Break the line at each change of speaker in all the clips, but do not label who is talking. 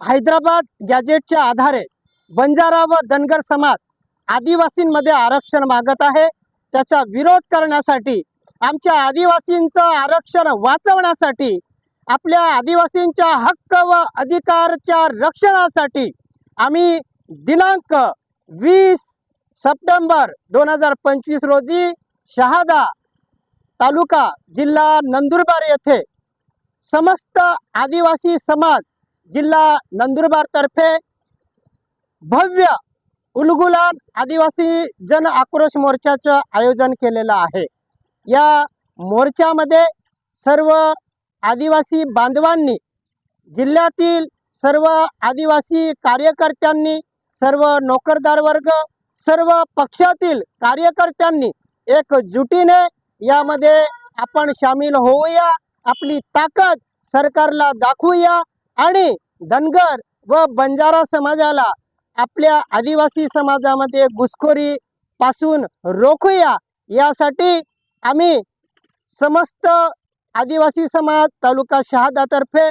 हैदराबाद गॅजेटच्या आधारे बंजारा व धनगर समाज आदिवासींमध्ये आरक्षण मागत आहे. त्याचा विरोध करण्यासाठी आमच्या आदिवासींचं आरक्षण वाचवण्यासाठी आपल्या आदिवासींच्या हक्क व अधिकारच्या रक्षणासाठी आम्ही दिनांक वीस सप्टेंबर दोन हजार पंचवीस रोजी शहादा तालुका जिल्हा नंदुरबार येथे समस्त आदिवासी समाज जिल्हा नंदुरबारतर्फे भव्य उलगुलान आदिवासी जन आक्रोश मोर्चाचं आयोजन केलेलं आहे. या मोर्चामध्ये सर्व आदिवासी बांधवांनी जिल्ह्यातील सर्व आदिवासी कार्यकर्त्यांनी सर्व नोकरदार वर्ग सर्व पक्षातील कार्यकर्त्यांनी एकजुटीने यामध्ये आपण सामील होऊया. आपली ताकद सरकारला दाखवूया. आणि धनगर व बंजारा समाजाला आपल्या आदिवासी समाजामध्ये घुसखोरी पासून रोखूया यासाठी आम्ही समस्त आदिवासी समाज तालुका शहादातर्फे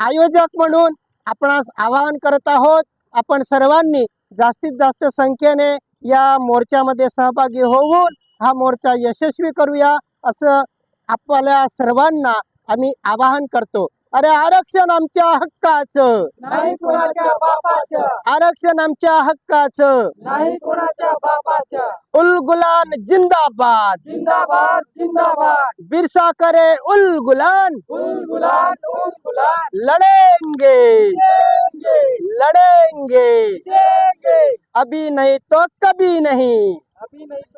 आयोजक म्हणून आपणास आवाहन करत आहोत. आपण सर्वांनी जास्तीत जास्त संख्येने या मोर्चामध्ये सहभागी होऊन हा मोर्चा यशस्वी करूया असं आपल्या सर्वांना आम्ही आवाहन करतो. अरे आरक्षण आमच्या हक्काचं.
नाही कोणाच्या
आरक्षण आमच्या हक्काचं.
नाही कोणाच्या
उलगुलान जिंदाबाद.
जिंदाबाद जिंदाबाद.
बिरसा करे उलगुलान
उल गुलाल उल गुलाल
लड़ेंगे
देंगे
लड़ेंगे
देंगे
अभी नहीं तो कभी नहीं.
अभी नहीं तो कभी नहीं